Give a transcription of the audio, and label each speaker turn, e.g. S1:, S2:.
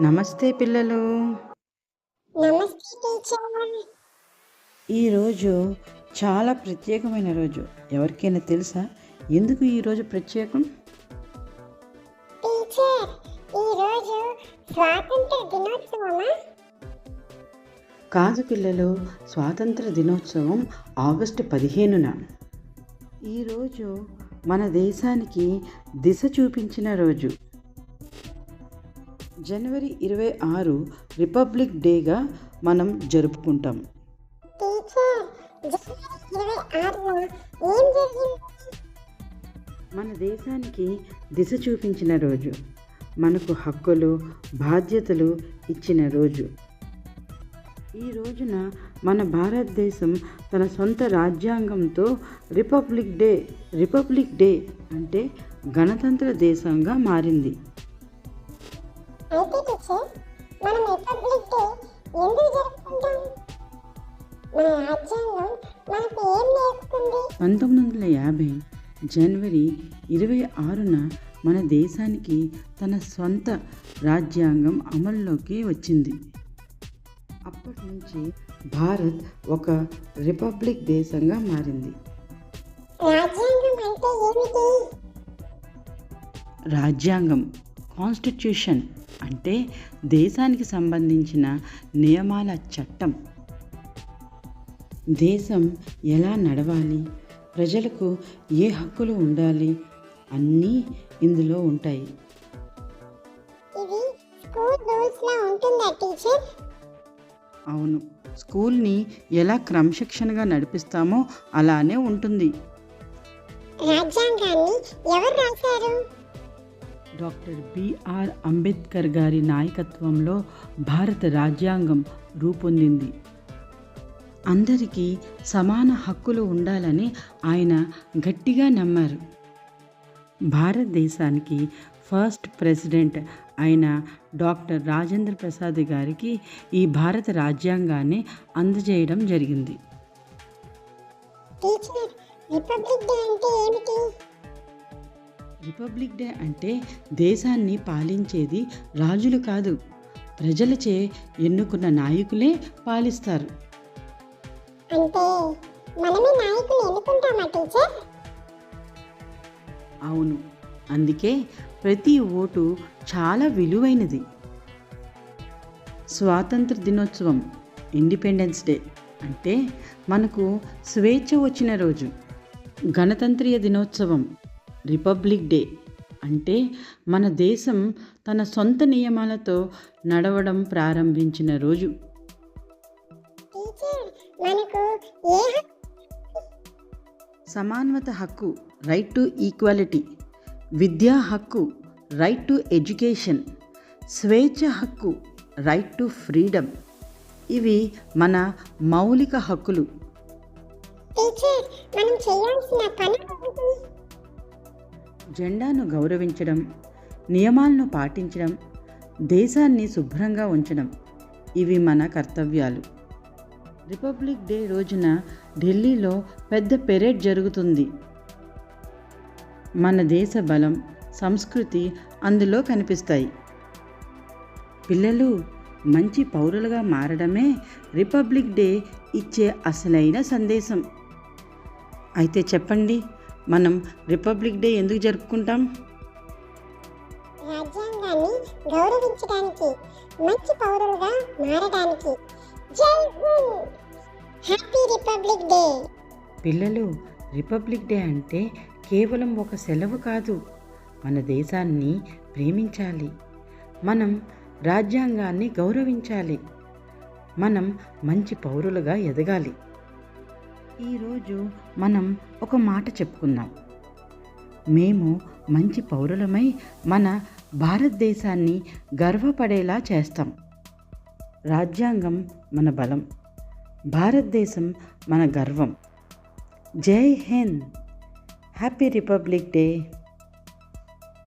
S1: నమస్తే పిల్లలు. ఈరోజు చాలా ప్రత్యేకమైన రోజు. ఎవరికైనా తెలుసా? ఎందుకు ఈరోజు ప్రత్యేకం? కాదు పిల్లలు స్వాతంత్ర దినోత్సవం ఆగస్టు పదిహేనున. ఈరోజు మన దేశానికి దిశ చూపించిన రోజు. జనవరి ఇరవై ఆరు రిపబ్లిక్ డేగా మనం జరుపుకుంటాం. మన దేశానికి దిశ చూపించిన రోజు మనకు హక్కులు బాధ్యతలు ఇచ్చిన రోజు. ఈ రోజున మన భారతదేశం తన సొంత రాజ్యాంగంతో రిపబ్లిక్ డే రిపబ్లిక్ డే అంటే గణతంత్ర దేశంగా మారింది.
S2: అయితే టీచర్ మనం రిపబ్లిక్ డే ఎందుకు జరుపుకుంటాం? మన రాజ్యాంగం మనకు ఏం నేర్పుతుంది?
S1: పంతొమ్మిది వందల యాభై జనవరి ఇరవై ఆరున మన దేశానికి తన సొంత రాజ్యాంగం అమల్లోకి వచ్చింది. అప్పటి నుంచి భారత్ ఒక రిపబ్లిక్ దేశంగా మారింది.
S2: రాజ్యాంగం అంటే ఏమిటి?
S1: రాజ్యాంగం కాన్స్టిట్యూషన్ అంటే దేశానికి సంబంధించిన నియమాల చట్టం. దేశం ఎలా నడవాలి? ప్రజలకు ఏ హక్కులు ఉండాలి? అన్నీ ఇందులో ఉంటాయి. అవును. స్కూల్ని ఎలా క్రమశిక్షణగా నడిపిస్తామో అలానే ఉంటుంది.
S2: రాజ్యాంగాన్ని ఎవరు రాశారు?
S1: డాక్టర్ బిఆర్ అంబేద్కర్ గారి నాయకత్వంలో భారత రాజ్యాంగం రూపొందింది. అందరికీ సమాన హక్కులు ఉండాలని ఆయన గట్టిగా నమ్మారు. భారతదేశానికి ఫస్ట్ ప్రెసిడెంట్ అయిన డాక్టర్ రాజేంద్ర ప్రసాద్ గారికి ఈ భారత రాజ్యాంగాన్ని అందజేయడం జరిగింది.
S2: టీచర్ రిపబ్లిక్ డే అంటే ఏమిటి?
S1: రిపబ్లిక్ డే అంటే దేశాన్ని పాలించేది రాజులు కాదు. ప్రజలచే ఎన్నుకున్న నాయకులే పాలిస్తారు.
S2: అంటే మనమే నాయకులు ఎన్నుకుంటామా టీచర్?
S1: అవును. అందుకే ప్రతి ఓటు చాలా విలువైనది. స్వాతంత్ర దినోత్సవం ఇండిపెండెన్స్ డే అంటే మనకు స్వేచ్ఛ వచ్చిన రోజు. గణతంత్రీయ దినోత్సవం రిపబ్లిక్ డే అంటే మన దేశం తన సొంత నియమాలతో నడవడం ప్రారంభించిన రోజు
S2: ఏ హక్కు
S1: రైట్ టు ఈక్వాలిటీ విద్యా హక్కు రైట్ టు ఎడ్యుకేషన్ స్వేచ్ఛ హక్కు రైట్ టు ఫ్రీడమ్ ఇవి మన మౌలిక హక్కులు
S2: టీచర్ మనం చేయాల్సిన పని?
S1: జెండాను గౌరవించడం నియమాలను పాటించడం దేశాన్ని శుభ్రంగా ఉంచడం ఇవి మన కర్తవ్యాలు. రిపబ్లిక్ డే రోజున ఢిల్లీలో పెద్ద పెరేడ్ జరుగుతుంది. మన దేశ బలం సంస్కృతి అందులో కనిపిస్తాయి. పిల్లలు మంచి పౌరులుగా మారడమే రిపబ్లిక్ డే ఇచ్చే అసలైన సందేశం. అయితే చెప్పండి మనం రిపబ్లిక్ డే ఎందుకు జరుపుకుంటాం?
S2: రాజ్యాంగాన్ని గౌరవించడానికి మంచి పౌరులుగా మారడానికి. జై హ్యాపీ రిపబ్లిక్ డే!
S1: పిల్లలు రిపబ్లిక్ డే అంటే కేవలం ఒక సెలవు కాదు. మన దేశాన్ని ప్రేమించాలి. మనం రాజ్యాంగాన్ని గౌరవించాలి. మనం మంచి పౌరులుగా ఎదగాలి. ఈరోజు మనం ఒక మాట చెప్పుకుందాం. మేము మంచి పౌరులమై మన భారతదేశాన్ని గర్వపడేలా చేస్తాం. రాజ్యాంగం మన బలం. భారతదేశం మన గర్వం. జై హింద్. Happy republic day.